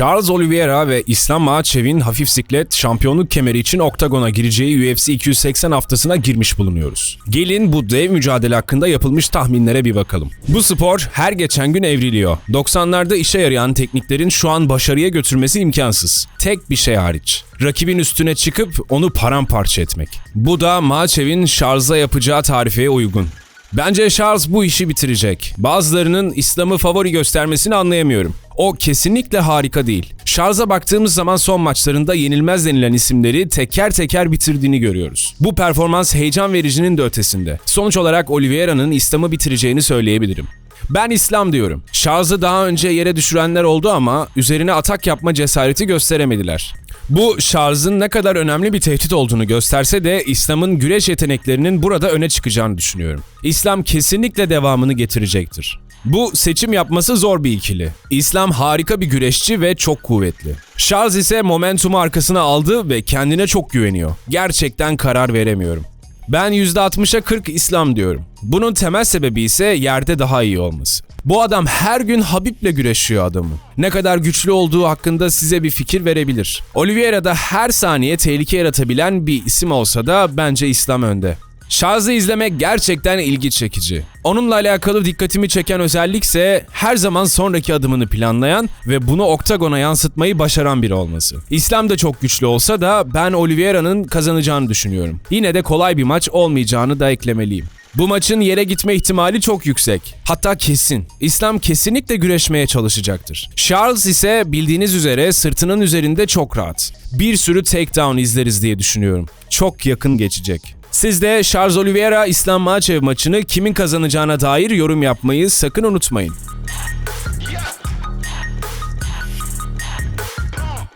Charles Oliveira ve İslam Makhav'in hafif siklet şampiyonluk kemeri için oktagona gireceği UFC 280 haftasına girmiş bulunuyoruz. Gelin bu dev mücadele hakkında yapılmış tahminlere bir bakalım. Bu spor her geçen gün evriliyor. 90'larda işe yarayan tekniklerin şu an başarıya götürmesi imkansız. Tek bir şey hariç. Rakibin üstüne çıkıp onu paramparça etmek. Bu da Makhav'in Charles'a yapacağı tarifeye uygun. Bence Charles bu işi bitirecek. Bazılarının İslam'ı favori göstermesini anlayamıyorum. O kesinlikle harika değil. Charles'a baktığımız zaman son maçlarında yenilmez denilen isimleri teker teker bitirdiğini görüyoruz. Bu performans heyecan vericinin de ötesinde. Sonuç olarak Oliveira'nın İslam'ı bitireceğini söyleyebilirim. Ben İslam diyorum. Charles'ı daha önce yere düşürenler oldu ama üzerine atak yapma cesareti gösteremediler. Bu Charles'ın ne kadar önemli bir tehdit olduğunu gösterse de İslam'ın güreş yeteneklerinin burada öne çıkacağını düşünüyorum. İslam kesinlikle devamını getirecektir. Bu seçim yapması zor bir ikili. İslam harika bir güreşçi ve çok kuvvetli. Charles ise momentumu arkasına aldı ve kendine çok güveniyor. Gerçekten karar veremiyorum. Ben %60'a 40 İslam diyorum. Bunun temel sebebi ise yerde daha iyi olması. Bu adam her gün Habib'le güreşiyor adamı. Ne kadar güçlü olduğu hakkında size bir fikir verebilir. Oliveira da her saniye tehlike yaratabilen bir isim olsa da bence İslam önde. Şaz'ı izlemek gerçekten ilgi çekici. Onunla alakalı dikkatimi çeken özellikse her zaman sonraki adımını planlayan ve bunu oktagona yansıtmayı başaran biri olması. İslam da çok güçlü olsa da ben Oliveira'nın kazanacağını düşünüyorum. Yine de kolay bir maç olmayacağını da eklemeliyim. Bu maçın yere gitme ihtimali çok yüksek. Hatta kesin. İslam kesinlikle güreşmeye çalışacaktır. Charles ise bildiğiniz üzere sırtının üzerinde çok rahat. Bir sürü takedown izleriz diye düşünüyorum. Çok yakın geçecek. Siz de Charles Oliveira İslam Makhachev maçını kimin kazanacağına dair yorum yapmayı sakın unutmayın.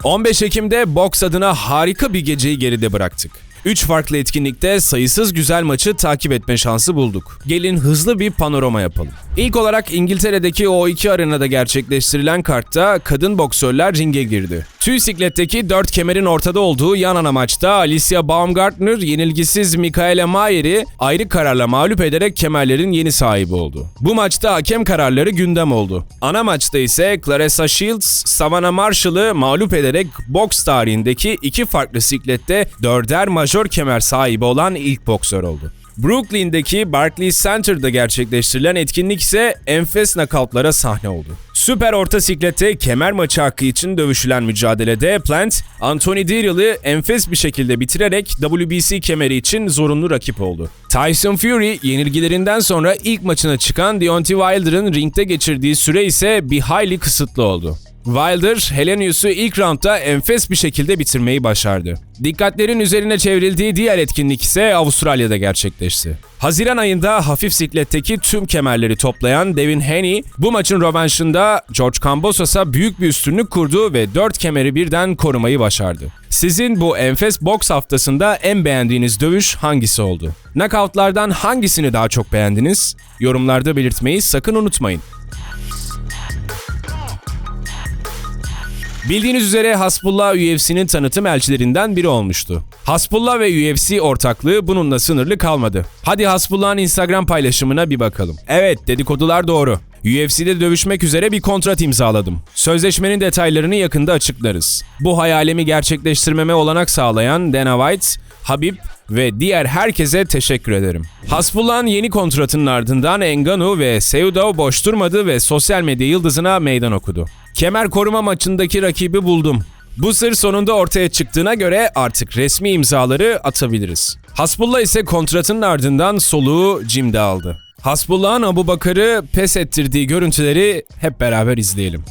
15 Ekim'de boks adına harika bir geceyi geride bıraktık. 3 farklı etkinlikte sayısız güzel maçı takip etme şansı bulduk. Gelin hızlı bir panorama yapalım. İlk olarak İngiltere'deki O2 arenada gerçekleştirilen kartta kadın boksörler ringe girdi. Tüy sikletteki 4 kemerin ortada olduğu yan ana maçta Alicia Baumgartner yenilgisiz Michaela Mayer'i ayrı kararla mağlup ederek kemerlerin yeni sahibi oldu. Bu maçta hakem kararları gündem oldu. Ana maçta ise Clarissa Shields, Savannah Marshall'ı mağlup ederek boks tarihindeki iki farklı siklette dörder majör kemer sahibi olan ilk boksör oldu. Brooklyn'deki Barclays Center'da gerçekleştirilen etkinlik ise enfes nakavtlara sahne oldu. Süper orta siklette kemer maçı hakkı için dövüşülen mücadelede Plant, Anthony Dirrell'ı enfes bir şekilde bitirerek WBC kemeri için zorunlu rakip oldu. Tyson Fury yenilgilerinden sonra ilk maçına çıkan Deontay Wilder'ın ringde geçirdiği süre ise bir hayli kısıtlı oldu. Wilder, Helenius'u ilk roundda enfes bir şekilde bitirmeyi başardı. Dikkatlerin üzerine çevrildiği diğer etkinlik ise Avustralya'da gerçekleşti. Haziran ayında hafif sikletteki tüm kemerleri toplayan Devin Haney, bu maçın rövanşında George Cambosos'a büyük bir üstünlük kurdu ve 4 kemeri birden korumayı başardı. Sizin bu enfes boks haftasında en beğendiğiniz dövüş hangisi oldu? Knockoutlardan hangisini daha çok beğendiniz? Yorumlarda belirtmeyi sakın unutmayın. Bildiğiniz üzere Hasbullah UFC'nin tanıtım elçilerinden biri olmuştu. Hasbullah ve UFC ortaklığı bununla sınırlı kalmadı. Hadi Hasbullah'ın Instagram paylaşımına bir bakalım. Evet dedikodular doğru. UFC'de dövüşmek üzere bir kontrat imzaladım. Sözleşmenin detaylarını yakında açıklarız. Bu hayalimi gerçekleştirmeme olanak sağlayan Dana White, Habib ve diğer herkese teşekkür ederim. Hasbullah'ın yeni kontratının ardından Engano ve Seudo boş durmadı ve sosyal medya yıldızına meydan okudu. Kemer koruma maçındaki rakibi buldum. Bu sır sonunda ortaya çıktığına göre artık resmi imzaları atabiliriz. Hasbullah ise kontratının ardından soluğu Jim'de aldı. Hasbullah'ın Abu Bakar'ı pes ettirdiği görüntüleri hep beraber izleyelim.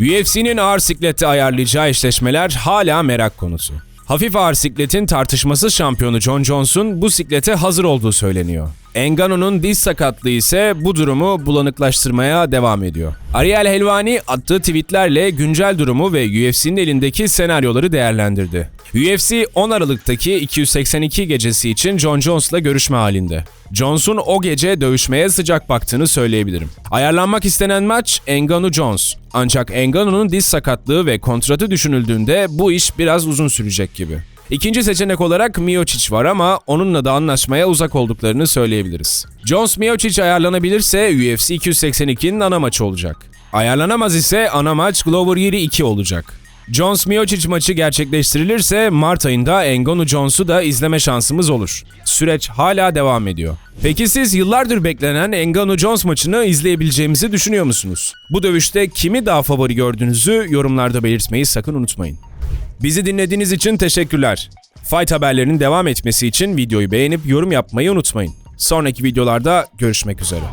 UFC'nin ağır siklette ayarlayacağı eşleşmeler hala merak konusu. Hafif ağır sikletin tartışmasız şampiyonu John Jones'un bu siklete hazır olduğu söyleniyor. Engano'nun diz sakatlığı ise bu durumu bulanıklaştırmaya devam ediyor. Ariel Helvani attığı tweetlerle güncel durumu ve UFC'nin elindeki senaryoları değerlendirdi. UFC 10 Aralık'taki 282 gecesi için John Jones'la görüşme halinde. Jones'un o gece dövüşmeye sıcak baktığını söyleyebilirim. Ayarlanmak istenen maç Engano Jones. Ancak Engano'nun diz sakatlığı ve kontratı düşünüldüğünde bu iş biraz uzun sürecek gibi. İkinci seçenek olarak Miocic var ama onunla da anlaşmaya uzak olduklarını söyleyebiliriz. Jones Miocic ayarlanabilirse UFC 282'nin ana maçı olacak. Ayarlanamaz ise ana maç Glover Yeri 2 olacak. Jones Miocic maçı gerçekleştirilirse Mart ayında Engonu Jones'u da izleme şansımız olur. Süreç hala devam ediyor. Peki siz yıllardır beklenen Engano Jones maçını izleyebileceğimizi düşünüyor musunuz? Bu dövüşte kimi daha favori gördüğünüzü yorumlarda belirtmeyi sakın unutmayın. Bizi dinlediğiniz için teşekkürler. Fight haberlerinin devam etmesi için videoyu beğenip yorum yapmayı unutmayın. Sonraki videolarda görüşmek üzere.